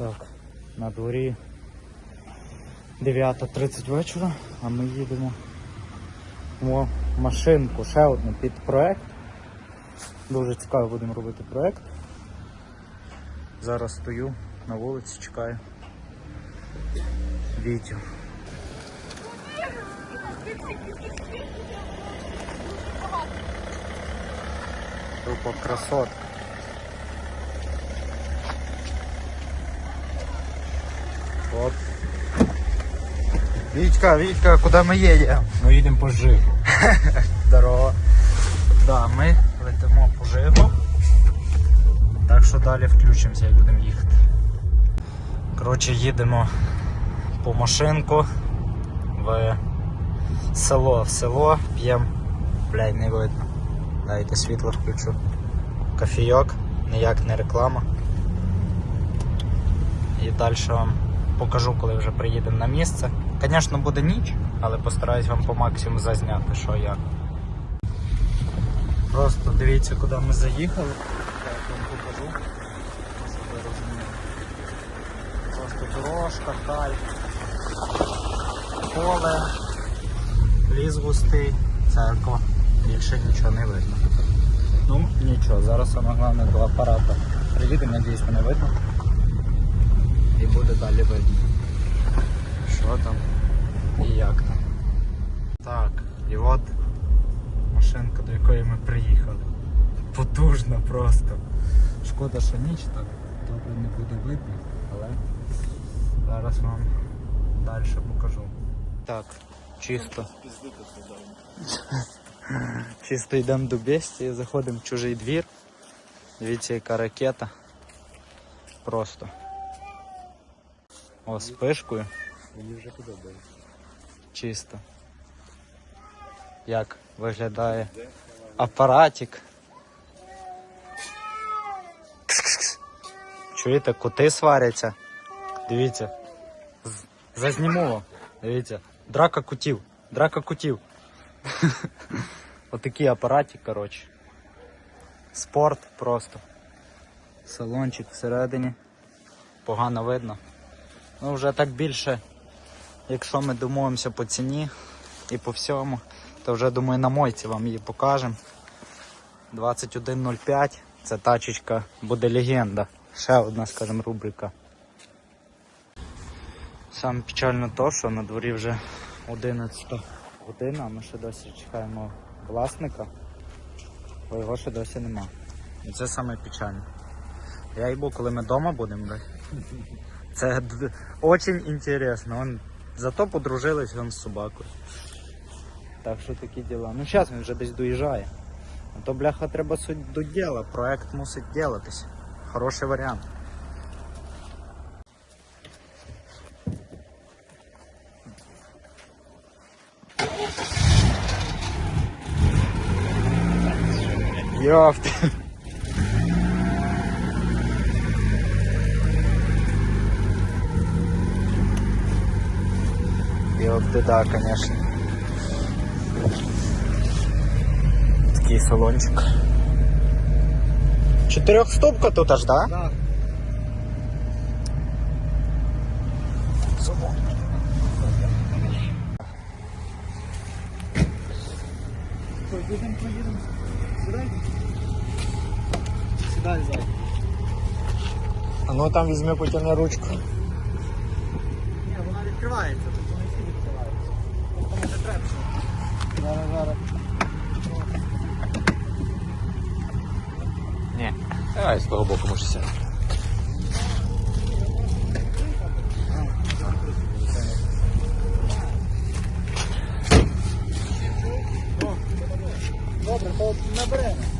Так, на дворі 9.30 вечора, а ми їдемо в машинку ще одну під проект. Дуже цікаво будемо робити проект. Зараз стою на вулиці, чекаю. Вітю. Тупо красотка. Оп. Вітька, Вітька, куди ми їдемо? Ми їдемо по жигу. Здорово. Да, ми летимо по Жигу. Так що далі включимося і будемо їхати. Коротше, їдемо по машинку в село. В село п'ємо. Блядь, не видно. Дайте світло включу. Кофійок, ніяк не реклама. І далі вам покажу, коли вже приїдемо на місце. Звісно, буде ніч, але постараюсь вам по максимуму зазняти, що як. Просто дивіться, куди ми заїхали. Я вам покажу, ви. Просто дорожка, кайф, поле, ліс густий, церква. Більше нічого не видно. Ну, нічого, зараз саме головне до апарата. Приїдемо, надіюсь, мене видно. Буде далі видно. Що там і як там. Так, і от машинка, до якої ми приїхали. Потужна просто. Шкода, що ніч так добре не буде видно, але зараз вам далі покажу. Так, чисто. Чисто йдемо до бестії, заходимо в чужий двір. Дивіться, яка ракета. Просто. О, з пишкою. Мені вже подобається. Чисто. Як виглядає апаратик. Чуєте, коти сваряться. Дивіться. З- Зазніму. Дивіться. Драка кутів. Драка кутів. Отакий апаратик, коротше. Спорт просто. Салончик всередині. Погано видно. Ну вже так більше Якщо ми домовимося по ціні і по всьому, то вже думаю на мойці вам її покажемо. 21.05 це тачечка буде легенда. Ще одна, скажімо, рубрика. Саме печально то, що на дворі вже 11 година, а ми ще досі чекаємо власника, бо його ще досі нема. І це саме печально. Я їбу, коли ми вдома будемо. Це очень інтересно. Он Зато подружились він з собакою. Так що такі діла. Ну зараз він вже десь доїжджає. А то бляха треба суть до діла. Проект мусить ділатись. Хороший варіант. Йофт. Йопти, да, конечно. Такий салончик. Чотирьохступка тут аж, да? Да. Поїдемо, поїдемо. Сідай. Сідай, зай. А ну там візьми потягни ручку. Ні, вона відкривається, Зараз, зараз. Ні. Давай з того боку може сяти. Добре, то наберемо.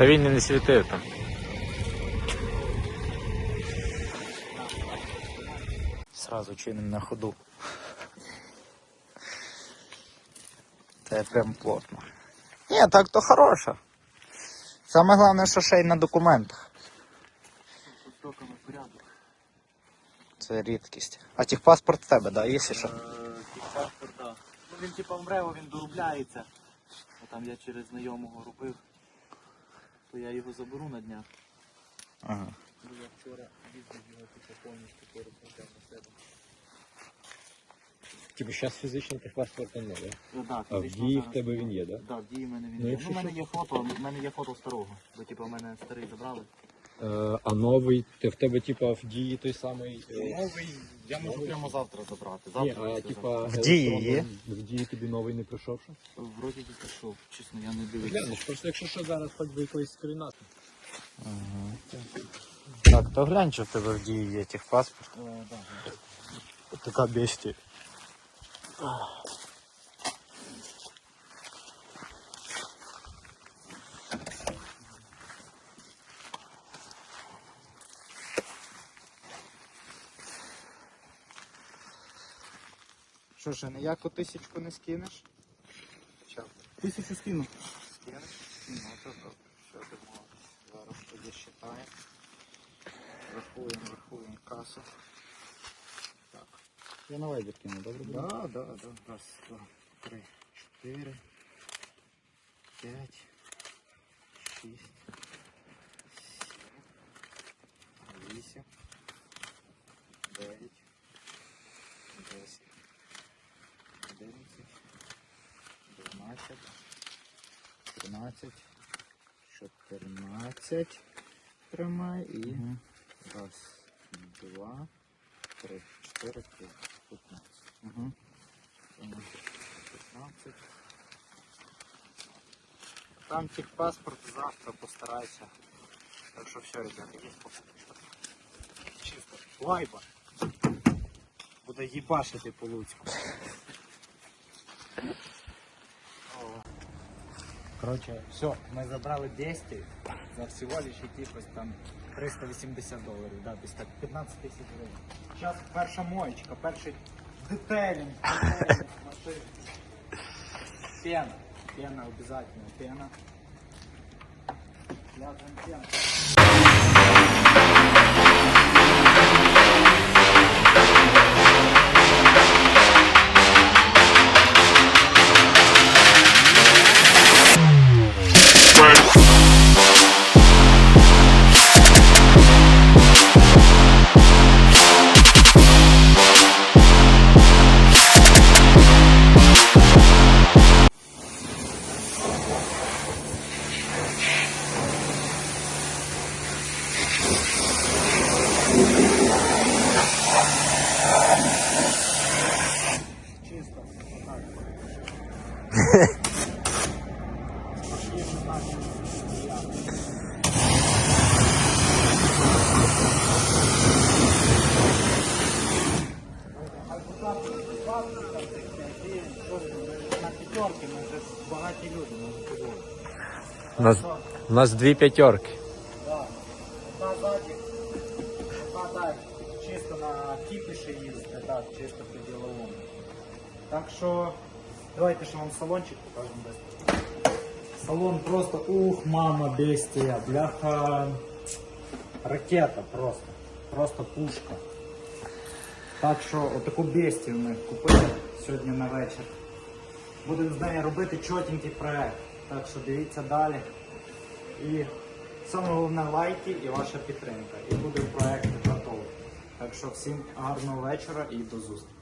Та він і не світив там. Сразу чиним на ходу. Це прям плотно. Ні, так то хороша. Саме головне, що ще й на документах. Це рідкість. А техпаспорт в тебе, да, є що? Паспорт, да. Ну він типа в МРЕО, він доробляється. А там я через знайомого робив. То я його заберу на днях. Ага. Бо я вчора їздив його типу повністю переплатив на себе. Типу, зараз фізично техпаспорта не, так? Ну, да, А в фізично дії в зараз- тебе він є, да? Так, в дії в мене він Ну, є. якщо Ну, в мене є фото, в мене є фото старого. Бо типу в мене старий забрали. Е, а новий, ти в тебе, типа, в дії той самий. е, Новий я можу прямо завтра забрати. Ні, Завтра а типа В дії є? В дії тобі новий не прийшов що? Вроді би пішов, чесно, я не дивився. Глянеш, просто якщо що зараз хоч би якоїсь скрінати. Так, то глянь, що в тебе в дії є техпаспорт. Е, да, да. Така бестія. Що ж, ніяку тисячку не скинеш? Чо? Тисячу скину. Скинеш? Ну, то добре. Що думав? Зараз тоді считаємо. Рахуємо, рахуємо касу. Так. Я на вайбер кину, добре? Да, да, да. Раз, два, три, чотири, п'ять, шість, 13, 14 тримай і раз, два, три, чотири, п'ять, п'ятнадцять. Угу. Там тих паспорт завтра постарайся. Так що все, ребята, є Чисто. Лайба. Буде їбашити по луцьку. О. Коротше, все, ми забрали 200 за всього лиш якихось там 380 доларів, да, десь так 15 тисяч гривень. Зараз перша моєчка, перший детелінг, детелінг машини. Пена, пена обязательно, пена. Ляжем пена. у нас дві п'ятерки. Да. Одна ззаді, одна так, чисто на кіпіші їздити, так, чисто по діловому. Так що, давайте ще вам салончик покажемо десь. Салон просто, ух, мама, бестія, бляха, ракета просто, просто пушка. Так що отаку бестію ми купили сьогодні на вечір. Будемо з нею робити чотенький проект. Так що дивіться далі. І саме головне лайки і ваша підтримка. І буде проект готовий. Так що всім гарного вечора і до зустрічі.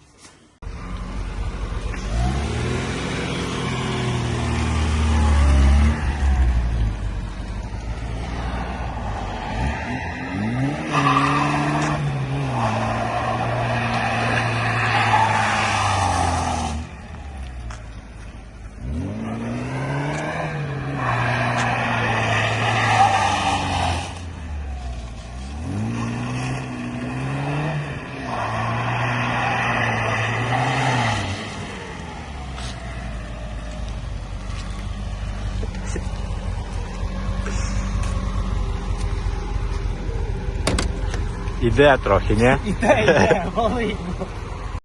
Іде трохи, ні? Іде, іде, вали.